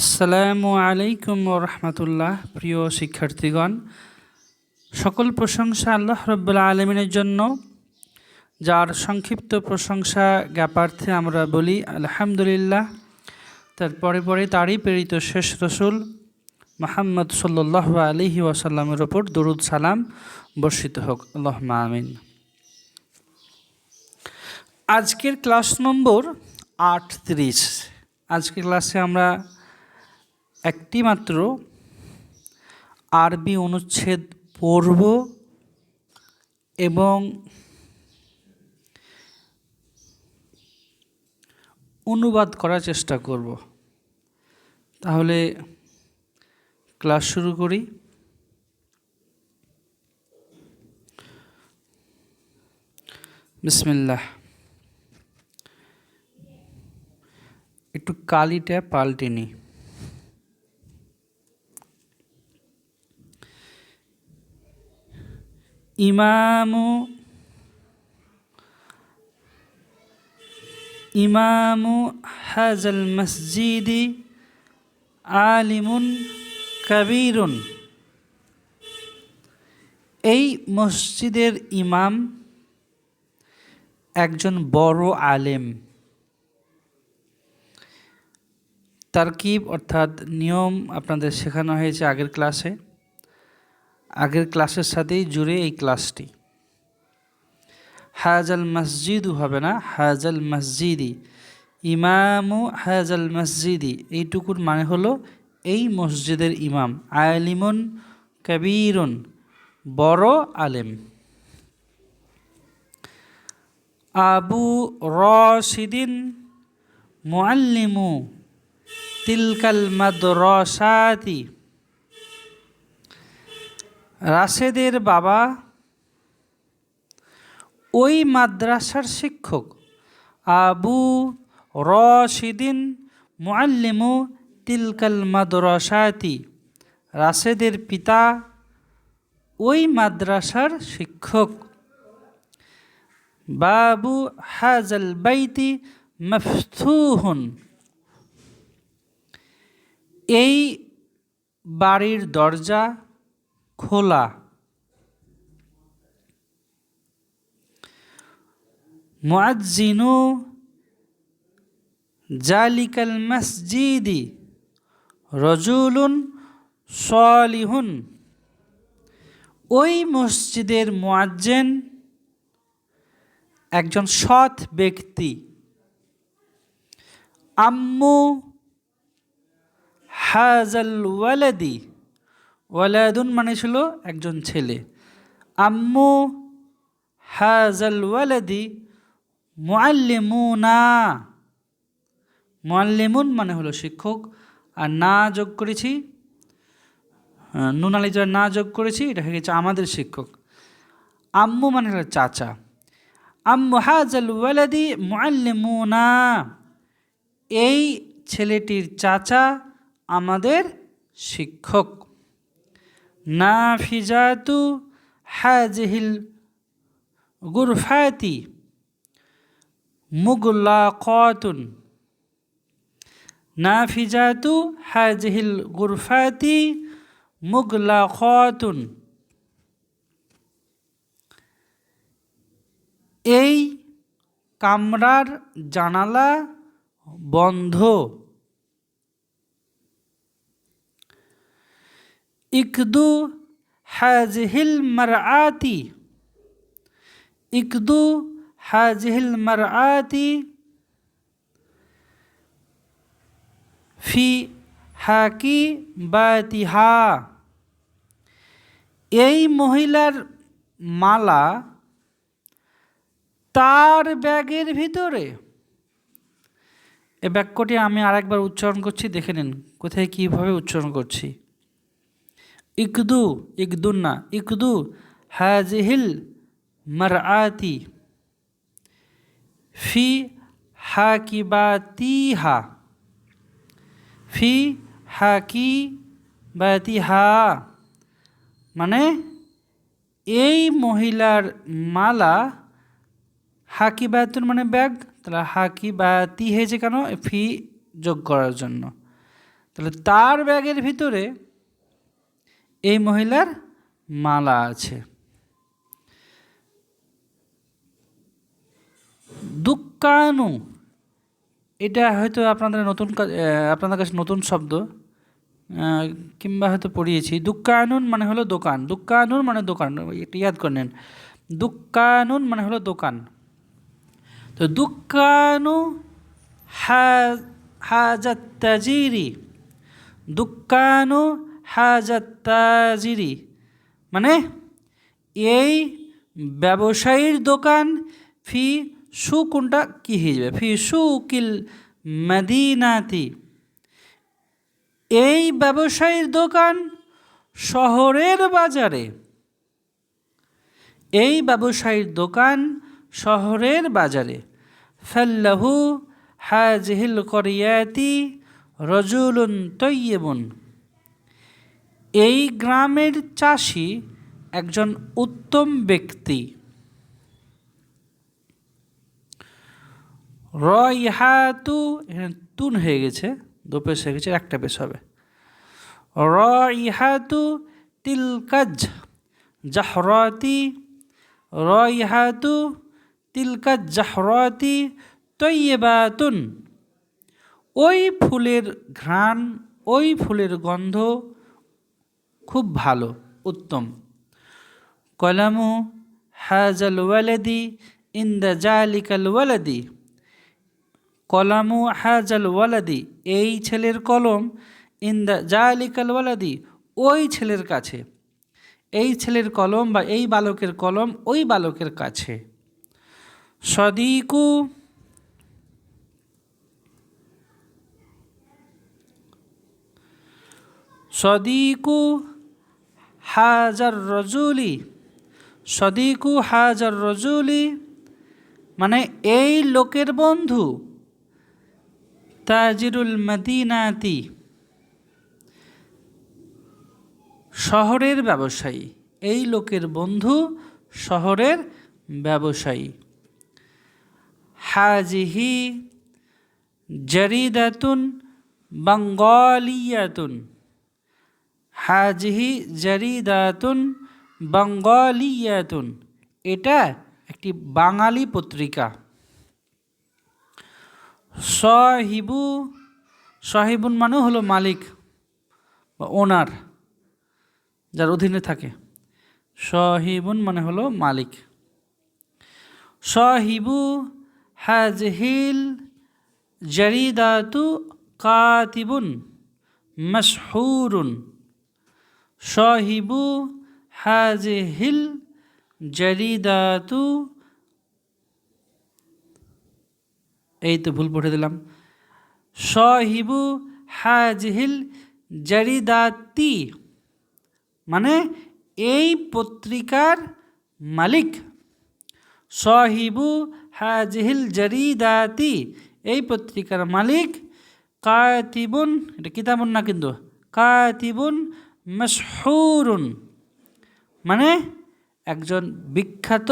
আসসালামু আলাইকুম রহমতুল্লাহ, প্রিয় শিক্ষার্থীগণ। সকল প্রশংসা আল্লাহ রব্বুল্লা আলমিনের জন্য। যার সংক্ষিপ্ত প্রশংসা জ্ঞাপার্থে আমরা বলি, আলহামদুলিল্লাহ। তার পরে তারই প্রেরিত শেষ রসুল মোহাম্মদ সাল্লাহ আলহি ওয়াসাল্লামের ওপর দরুদ সালাম বর্ষিত হোক। আল্লাহ আমিন। আজকের ক্লাস নম্বর আট আটত্রিশ। আজকের ক্লাসে আমরা একটি মাত্র আরবি অনুচ্ছেদ পড়ব এবং অনুবাদ করার চেষ্টা করব। তাহলে ক্লাস শুরু করি। বিসমিল্লাহ। একটু কালিটা পাল্টে নিই। ইমামু ইমামু হাজল মসজিদি আলিমুন কবিরুন। এই মসজিদের ইমাম একজন বড় আলেম। তারকিব অর্থাৎ নিয়ম আপনাদের শেখানো হয়েছে আগের ক্লাসে। আগের ক্লাসের সাথেই জুড়ে এই ক্লাসটি। হাজাল মসজিদও হবে না, হাজাল মসজিদি। ইমামু হাজাল মসজিদি, এইটুকুর মানে হলো এই মসজিদের ইমাম। আলিমুন কবিরুন, বড় আলেম। আবু রশিদিন মুআল্লিমু তিলকাল মাদ্রাসাতি। রাশেদের বাবা, ওই মাদ্রাসার শিক্ষক আবু রশিদিন মুআল্লিমু তিলকাল মাদ্রাসাতি। রাশেদের পিতা ওই মাদ্রাসার শিক্ষক। বাবু হাজাল বাইতি মফথুহুন এই বাড়ির দরজা খোলা। মুআজ্জিনু জালিকাল মসজিদি রজুলুন সলিহুন। ওই মসজিদের মুয়াজ্জেন একজন সৎ ব্যক্তি। আম্মু হাজাল ওয়ালাদি ওয়ালাদুন মানে ছিল একজন ছেলে। আম্মু হাজাল ওয়ালাদি মুআল্লিমুনা। মুআল্লিমুন মানে হলো শিক্ষক। আর না যোগ করেছি নুনালি যারা না যোগ করেছি, এটা হয়ে গেছে আমাদের শিক্ষক। আম্মু মানে হলো চাচা। আম্মু হাজাল ওয়ালাদি মুআল্লিমুনা। এই ছেলেটির চাচা আমাদের শিক্ষক। নাফিজাতু হাজিহিল গুরফাতি মুগলাকাতুন। নাফিজাতু হাজিহিল গুরফাতি মুগলাকাতুন। এই কামরার জানালা বন্ধ। ইকদু হাজহিল মারআতি, ইকদু হাজহিল মারআতি ফি হাকি বাতিহা এই মহিলার মালা তার ব্যাগের ভিতরে। এ বাক্যটি আমি আরেকবার উচ্চারণ করছি, দেখে নিন কোথায় কীভাবে উচ্চারণ করছি। ইকদু ইকদুন্না ইকদু হাজিহিল মারআতি ফি হাকিবাতিহা ফি হাকি বাতিহা মানে এই মহিলার মালা হাকি বায়াতুন মানে ব্যাগ, তাহলে হাকি বা তি হয়েছে কেন? ফি যোগ করার জন্য। তাহলে তার ব্যাগের ভিতরে এই মহিলার মালা আছে। দুক্কানু, এটা হয়তো আপনাদের নতুন আপনাদের কাছে নতুন শব্দ কিংবা হয়তো পড়িয়েছি। দুক্কানুন মানে হলো দোকান। দুক্কানুন মানে দোকান এটা ইয়াদ করে নেন। দুক্কানুন মানে হলো দোকান। তো হা- হাজাত তাজিরি দুক্কানু হাজাত তাজিরি মানে এই ব্যবসায়ীর দোকান ফি সু কোনটা? কী হয়ে যাবে? ফি সুকিল মদিনাতি। এই ব্যবসায়ীর দোকান শহরের বাজারে। এই ব্যবসায়ীর দোকান শহরের বাজারে। ফাল্লাহু হাজহিল করিয়াতি রজুলুন তৈয়বুন। এই গ্রামের চাষি একজন উত্তম ব্যক্তি। রইহাতু, এখানে তুন হয়ে গেছে দু পেশ হয়ে গেছে, একটা পেশ হবে। রইহাতু তিলকাজ জাহরাতি, রইহাতু তিলকাজ জাহরাতি তৈবাতুন ওই ফুলের ঘ্রাণ, ওই ফুলের গন্ধ খুব ভালো, উত্তম। কলামু হাজাল ওয়ালাদি ইন্দা জালিকাল ওয়ালাদি। কলামু হাজাল ওয়ালাদি, এই ছেলের কলম ইন্দা জালিকাল ওয়ালাদি, ওই ছেলের কাছে। এই ছেলের কলম বা এই বালকের কলম ওই বালকের কাছে। সদিকু সদিকু হাজার রজুলি, সদিকু হাজার রজুলি মানে এই লোকের বন্ধু তাজিরুল মদিনাতি, শহরের ব্যবসায়ী। এই লোকের বন্ধু শহরের ব্যবসায়ী। হাজিহি জরিদাতুন, বাঙ্গলিয়াতুন। হাজিহি জরিদাতুন বাঙ্গলিয়াতুন। এটা একটি বাঙালি পত্রিকা। সহিবু, সাহিবুন মানে হলো মালিক বা ওনার, যার অধীনে থাকে। সহিবুন মানে হলো মালিক। সহিবু হাজহিল জরিদাতু কাতিবুন, মশহুরুন। সহিবু হাজহিল জরিদাতু এই তো ভুল পড়ে দিলাম। সহিবু হাজহিল জরিদাতি মানে এই পত্রিকার মালিক। সহিবু হাজহিল জরিদাতি এই পত্রিকার মালিক কাতিবুন, এটা কিতাবুন না কিন্তু? কাতিবুন মশহুরুন। মানে একজন বিখ্যাত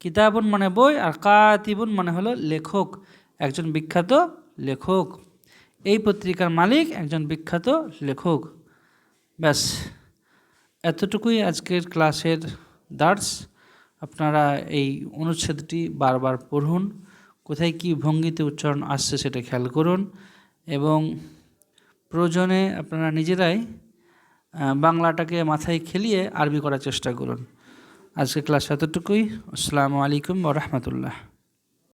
কিতাবুন মানে বই আর কাতিবুন মানে হলো লেখক। একজন বিখ্যাত লেখক। এই পত্রিকার মালিক একজন বিখ্যাত লেখক। ব্যাস, এতটুকুই আজকের ক্লাসের দার্স। আপনারা এই অনুচ্ছেদটি বারবার পড়ুন। কোথায় কি ভঙ্গিতে উচ্চারণ আসছে সেটা খেয়াল করুন। এবং প্রয়োজনে আপনারা নিজেরাই বাংলাটাকে মাথায় খেলিয়ে আরবি করার চেষ্টা করুন। আজকে ক্লাস এতটুকুই। আসসালামু আলাইকুম ওরহমতুল্লাহ